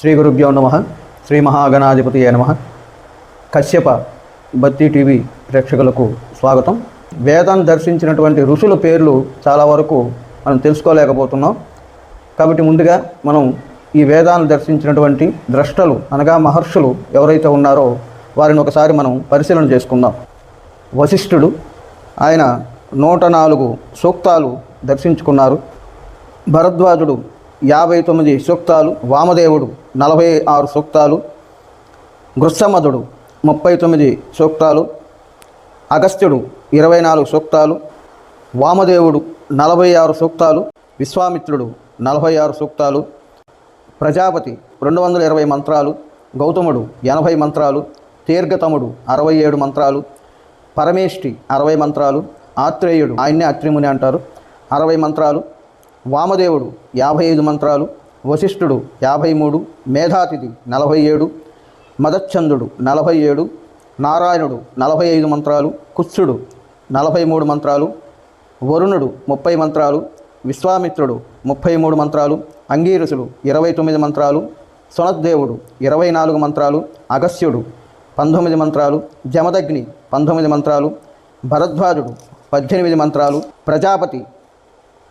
శ్రీ గురుభ్యో నమ. శ్రీ మహాగణాధిపతి నమ. కశ్యప బత్తి టీవీ ప్రేక్షకులకు స్వాగతం. వేదాన్ని దర్శించినటువంటి ఋషుల పేర్లు చాలా వరకు మనం తెలుసుకోలేకపోతున్నాం. కాబట్టి ముందుగా మనం ఈ వేదాన్ని దర్శించినటువంటి ద్రష్టలు అనగా మహర్షులు ఎవరైతే ఉన్నారో వారిని ఒకసారి మనం పరిశీలన చేసుకుందాం. వశిష్ఠుడు ఆయన నూట నాలుగు సూక్తాలు దర్శించుకున్నారు. భరద్వాజుడు యాభై తొమ్మిది సూక్తాలు వామదేవుడు నలభై ఆరు సూక్తాలు గృత్సమధుడు ముప్పై తొమ్మిది సూక్తాలు అగస్త్యుడు ఇరవై నాలుగు సూక్తాలు వామదేవుడు నలభై ఆరు సూక్తాలు విశ్వామిత్రుడు నలభై ఆరు సూక్తాలు ప్రజాపతి రెండు వందల ఇరవై మంత్రాలు గౌతముడు ఎనభై మంత్రాలు తీర్ఘతముడు అరవై ఏడు మంత్రాలు పరమేష్టి అరవై మంత్రాలు ఆత్రేయుడు ఆయన్నే అత్రిముని అంటారు అరవై మంత్రాలు వామదేవుడు యాభై ఐదు మంత్రాలు వశిష్ఠుడు యాభై మూడు మేధాతిథి నలభై ఏడు మదచ్చందుడు నలభై ఏడు నారాయణుడు నలభై ఐదు మంత్రాలు కుత్సుడు నలభై మూడు మంత్రాలు వరుణుడు ముప్పై మంత్రాలు విశ్వామిత్రుడు ముప్పై మూడు మంత్రాలు అంగీరసుడు ఇరవై తొమ్మిది మంత్రాలు సునద్దేవుడు ఇరవై నాలుగు మంత్రాలు అగస్త్యుడు పంతొమ్మిది మంత్రాలు జమదగ్ని పంతొమ్మిది మంత్రాలు భరద్వాజుడు పద్దెనిమిది మంత్రాలు ప్రజాపతి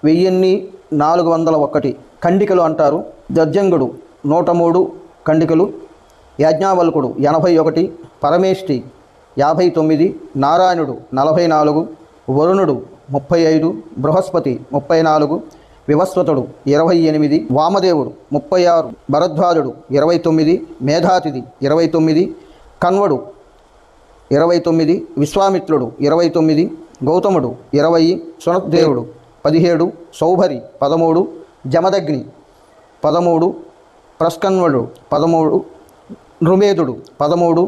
వెయ్యిన్ని నాలుగు వందల ఒకటి ఖండికలు అంటారు. దర్జంగుడు నూట మూడు ఖండికలు యాజ్ఞావల్కుడు ఎనభై ఒకటి పరమేష్టి యాభై తొమ్మిది నారాయణుడు నలభై నాలుగు వరుణుడు ముప్పై ఐదు బృహస్పతి ముప్పై నాలుగు వివస్వతుడు ఇరవై ఎనిమిది వామదేవుడు ముప్పై ఆరు భరద్వాజుడు ఇరవై తొమ్మిది మేధాతిథి ఇరవై తొమ్మిది కన్వడు ఇరవై తొమ్మిది విశ్వామిత్రుడు ఇరవై తొమ్మిది గౌతముడు ఇరవై సునద్దేవుడు పదిహేడు సౌభరి పదమూడు జమదగ్ని పదమూడు ప్రస్కన్వడు పదమూడు నృమేధుడు పదమూడు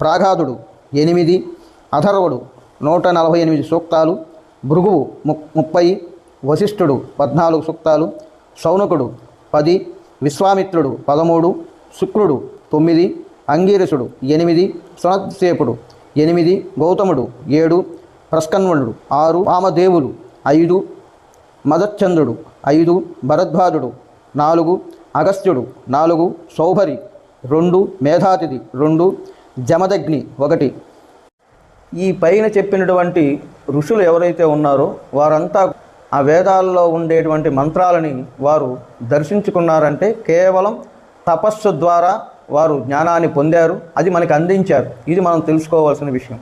ప్రాగాదుడు ఎనిమిది అథర్వుడు నూట నలభై ఎనిమిది సూక్తాలు భృగువు ము ముప్పై వశిష్ఠుడు పద్నాలుగు సూక్తాలు శౌనకుడు పది విశ్వామిత్రుడు పదమూడు శుక్రుడు తొమ్మిది అంగీరసుడు ఎనిమిది సునద్సేపుడు ఎనిమిది గౌతముడు ఏడు ప్రస్కన్వనుడు ఆరు వామదేవులు ఐదు మదచ్చంద్రుడు ఐదు భరద్వాజుడు నాలుగు అగస్త్యుడు నాలుగు సౌభరి రెండు మేధాతిథి రెండు జమదగ్ని ఒకటి. ఈ పైన చెప్పినటువంటి ఋషులు ఎవరైతే ఉన్నారో వారంతా ఆ వేదాల్లో ఉండేటువంటి మంత్రాలని వారు దర్శించుకున్నారంటే కేవలం తపస్సు ద్వారా వారు జ్ఞానాన్ని పొందారు అది మనకి అందించారు. ఇది మనం తెలుసుకోవాల్సిన విషయం.